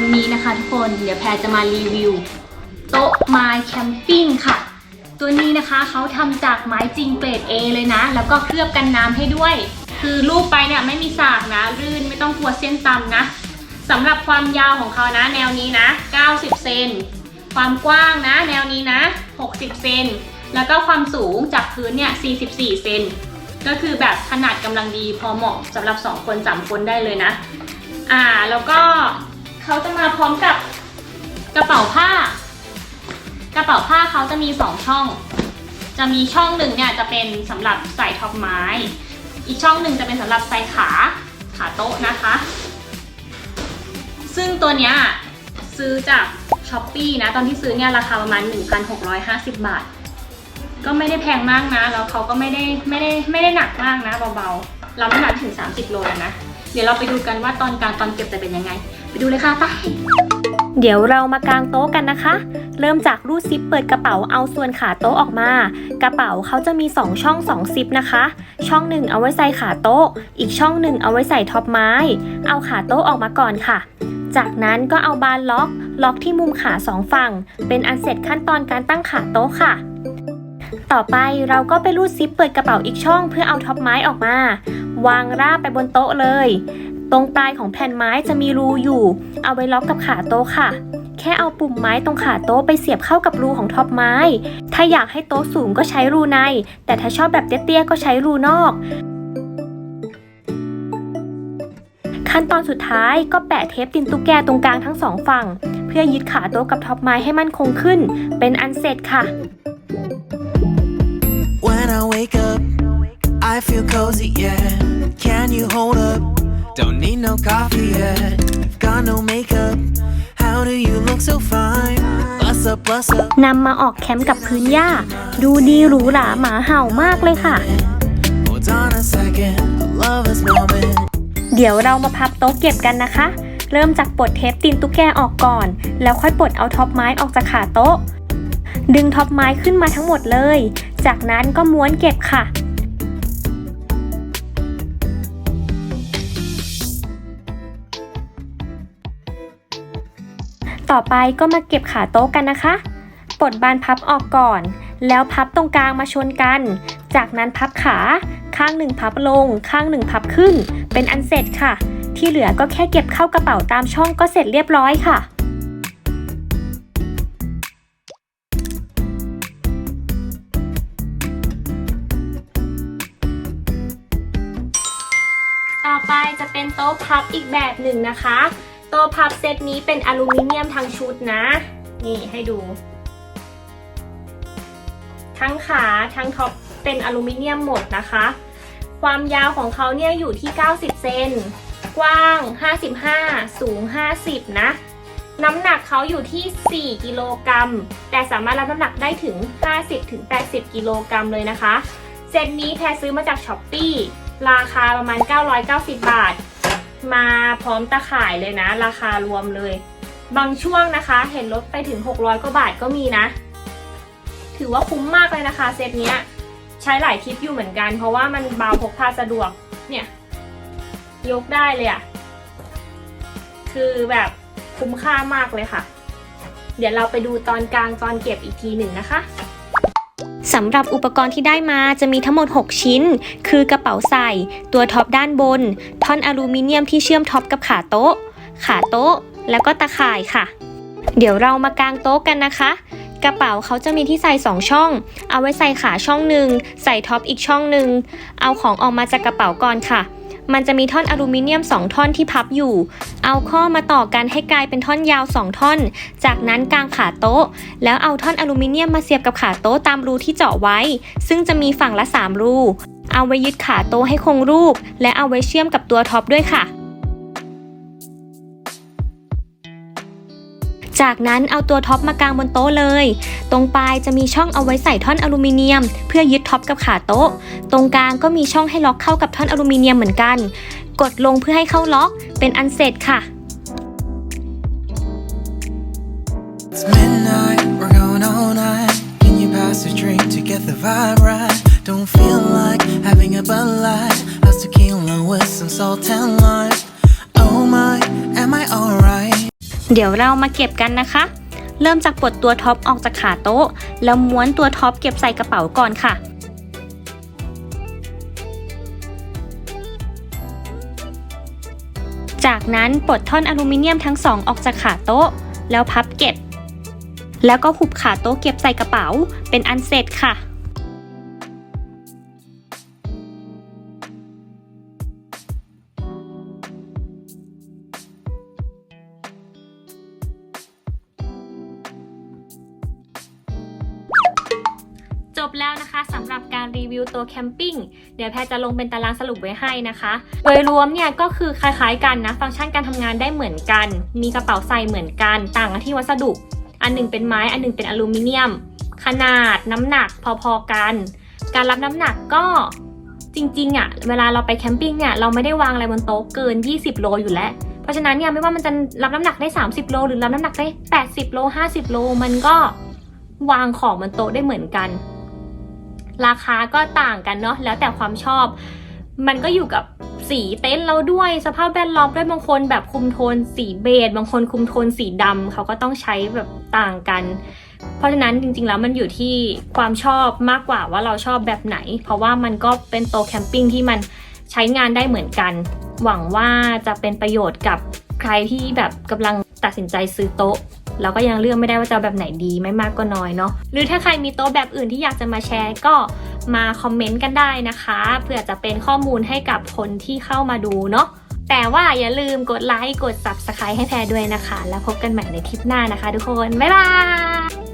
ันนี้นะคะทุกคนเดี๋ยวแพรจะมารีวิว โต๊ะไม้แคมปิ้งค่ะ ตัวนี้นะคะเขาทำจากไม้จริงเกรด A เลยนะ แล้วก็เคลือบกันน้ำให้ด้วย คือรูปไปเนี่ยไม่มีสากนะ รื่นไม่ต้องกลัวเส้นตำนะสำหรับความยาวของเขานะ แนวนี้นะ 90 เซนความกว้างนะ แนวนี้นะ 60 เซนแล้วก็ความสูงจากพื้นเนี่ย 44 เซนก็คือแบบขนาดกำลังดีพอเหมาะสำหรับ 2 คน 3 คนได้เลยนะ อ่า แล้วก็ เขาจะมาพร้อมกับกระเป๋าผ้า กระเป๋าผ้าเขาจะมี2ช่อง จะมีช่องหนึ่งเนี่ยจะเป็นสำหรับใส่ท็อปไม้ อีกช่องหนึ่งจะเป็นสำหรับใส่ขาขาโต๊ะนะคะ ซึ่งตัวเนี้ยซื้อจากช้อปปีนะตอนที่ซื้อเนี่ยราคาประมาณ 1,650 บาท ก็ไม่ได้แพงมากนะ แล้วเขาก็ไม่ได้ไม่ได้ไม่ได้หนักมากนะเบาๆ เราไม่หนักถึง 30 โลเลนะ เดี๋ยวเราไปดูกันว่าตอนกลางตอนเก็บจะเป็นยังไง ไปดูเลยค่ะไปเดี๋ยวเรามากางโต๊ะกันนะคะ เริ่มจากรูดซิปเปิดกระเป๋าเอาส่วนขาโต๊ะออกมา กระเป๋าเขาจะมี 2 ช่อง2ซิปนะคะ ช่องหนึ่งเอาไว้ใส่ขาโต๊ะ อีกช่องหนึ่งเอาไว้ใส่ท็อปไม้ เอาขาโต๊ะออกมาก่อนค่ะ จากนั้นก็เอาบานล็อก ล็อกที่มุมขาสองฝั่ง เป็นอันเสร็จขั้นตอนการตั้งขาโต๊ะค่ะ ต่อไปเราก็ไปรูดซิปเปิดกระเป๋าอีกช่องเพื่อเอาท็อปไม้ออกมา วางราบไปบนโต๊ะเลย ตรงปลายของแผ่นไม้จะมีรูอยู่ เอาไว้ล็อกกับขาโต๊ะค่ะ แค่เอาปุ่มไม้ตรงขาโต๊ะไปเสียบเข้ากับรูของท็อปไม้ ถ้าอยากให้โต๊ะสูงก็ใช้รูใน แต่ถ้าชอบแบบเตี้ยๆก็ใช้รูนอก ขั้นตอนสุดท้ายก็แปะเทปตินตุ๊กแกตรงกลางทั้งสองฝั่ง เพื่อยึดขาโต๊ะกับท็อปไม้ให้มั่นคงขึ้น เป็นอันเสร็จค่ะ When I wake up, I feel cozy, yeah. Can you hold up? Don't need no coffee yet. Got no makeup. How do you look so fine? Bust up, bust up. นำมาออกแคมป์กับพื้นหญ้า ดูดีหรูหราหมาเห่ามากเลยค่ะ Hold on a second. I love this moment. เดี๋ยวเรามาพับโต๊ะเก็บกันนะคะ เริ่มจากปลดเทปตีนตุ๊กแกออกก่อน แล้วค่อยปลดเอาท็อปไม้ออกจากขาโต๊ะ ดึงท็อปไม้ขึ้นมาทั้งหมดเลย จากนั้นก็ม้วนเก็บค่ะ ต่อไปก็มาเก็บขาโต๊ะกันนะคะปลดบานพับออกก่อน แล้วพับตรงกลางมาชนกัน จากนั้นพับขาข้างหนึ่งพับลง ข้างหนึ่งพับขึ้น เป็นอันเสร็จค่ะ ที่เหลือก็แค่เก็บเข้ากระเป๋าตามช่องก็เสร็จเรียบร้อยค่ะต่อไปจะเป็นโต๊ะพับอีกแบบหนึ่งนะคะ ต๊ะพับเซตนี้เป็นอลูมิเนียมทั้งชุดนะ นี่ให้ดู ทั้งขาทั้งท็อปเป็นอลูมิเนียมหมดนะคะ ความยาวของเขาเนี่ยอยู่ที่ 90 เซน กว้าง 55 สูง 50 นะ น้ำหนักเขาอยู่ที่ 4 กิโลกรัม แต่สามารถรับน้ำหนักได้ถึง 50-80 กิโลกรัมเลยนะคะ เซตนี้แพรซื้อมาจากช้อปปี้ราคาประมาณ 990 บาท มาพร้อมตะข่ายเลยนะ ราคารวมเลย บางช่วงนะคะ เห็นลดไปถึง 600กว่าบาทก็มีนะ ถือว่าคุ้มมากเลยนะคะ เซตเนี้ยใช้หลายทริปอยู่เหมือนกัน เพราะว่ามันเบาพกพาสะดวกเนี่ย ยกได้เลยอะ คือแบบคุ้มค่ามากเลยค่ะ เดี๋ยวเราไปดูตอนกลางตอนเก็บอีกทีหนึ่งนะคะ สำหรับอุปกรณ์ที่ได้มาจะมีทั้งหมด 6 ชิ้น คือกระเป๋าใส่ ตัวท็อปด้านบน ท่อนอลูมิเนียมที่เชื่อมท็อปกับขาโต๊ะ ขาโต๊ะ แล้วก็ตะข่ายค่ะ เดี๋ยวเรามากางโต๊ะกันนะคะ กระเป๋าเขาจะมีที่ใส่ 2 ช่อง เอาไว้ใส่ขาช่องหนึ่ง ใส่ท็อปอีกช่องหนึ่ง เอาของออกมาจากกระเป๋าก่อนค่ะ มันจะมีท่อนอลูมิเนียม 2 ท่อนที่พับอยู่ เอาข้อมาต่อกันให้กลายเป็นท่อนยาว 2 ท่อน จากนั้นกางขาโต๊ะ แล้วเอาท่อนอลูมิเนียมมาเสียบกับขาโต๊ะตามรูที่เจาะไว้ ซึ่งจะมีฝั่งละ 3 รู เอาไว้ยึดขาโต๊ะให้คงรูป และเอาไว้เชื่อมกับตัวท็อปด้วยค่ะ จากนั้นเอาตัวท็อปมากางบนโต๊ะเลย ตรงปลายจะมีช่องเอาไว้ใส่ท่อนอลูมิเนียม เพื่อยึดท็อปกับขาโต๊ะ ตรงกลางก็มีช่องให้ล็อกเข้ากับท่อนอลูมิเนียมเหมือนกัน กดลงเพื่อให้เข้าล็อก เป็นอันเสร็จค่ะ It's midnight. We're going all night. Can you pass a drink to get the vibe right? Don't feel like having a Bud Light. How's tequila with some salt and lime? Oh my, am I alright? เดี๋ยวเรามาเก็บกันนะคะ เริ่มจากปลดตัวท็อปออกจากขาโต๊ะ แล้วม้วนตัวท็อปเก็บใส่กระเป๋าก่อนค่ะจากนั้นปลดท่อนอลูมิเนียมทั้งสองออกจากขาโต๊ะ แล้วพับเก็บ แล้วก็หุบขาโต๊ะเก็บใส่กระเป๋า เป็นอันเสร็จค่ะ จบแล้วนะคะสำหรับการรีวิวตัวแคมปิ้งเดี๋ยวแพรจะลงเป็นตารางสรุปไว้ให้นะคะ โดยรวมเนี่ยก็คือคล้ายๆกันนะ ฟังก์ชันการทำงานได้เหมือนกัน มีกระเป๋าใส่เหมือนกัน ต่างกันที่วัสดุ อันหนึ่งเป็นไม้ อันหนึ่งเป็นอลูมิเนียม ขนาดน้ำหนักพอๆกัน การรับน้ำหนักก็จริงๆอะ่ะเวลาเราไปแคมปิ้งเนี่ยเราไม่ได้วางอะไรบนโต๊ะเกิน 20 โลอยู่แล้ว เพราะฉะนั้นเนี่ยไม่ว่ามันจะรับน้ำหนักได้ 30 โล หรือรับน้ำหนักได้ 80 โล 50 โล มันก็วางของบนโต๊ะได้เหมือนกัน ราคาก็ต่างกันเนาะแล้วแต่ความชอบ มันก็อยู่กับสีเต็นท์เราด้วยสภาพแวดล้อมด้วยบางคนแบบคุมโทนสีเบจบางคนคุมโทนสีดำเขาก็ต้องใช้แบบต่างกัน เพราะฉะนั้นจริงๆแล้วมันอยู่ที่ความชอบมากกว่าว่าเราชอบแบบไหน เพราะว่ามันก็เป็นโต๊ะแคมปิ้งที่มันใช้งานได้เหมือนกัน หวังว่าจะเป็นประโยชน์กับใครที่แบบกำลังตัดสินใจซื้อโต๊ะ เราก็ยังเลือกไม่ได้ว่าจะแบบไหนดีไม่มากก็น้อยเนาะหรือถ้าใครมีโต๊ะแบบอื่นที่อยากจะมาแชร์ก็มาคอมเมนต์กันได้นะคะเพื่อจะเป็นข้อมูลให้กับคนที่เข้ามาดูเนาะแต่ว่าอย่าลืมกดไลค์กด subscribe ให้แพรด้วยนะคะ แล้วพบกันใหม่ในคลิปหน้านะคะทุกคน บ๊ายบาย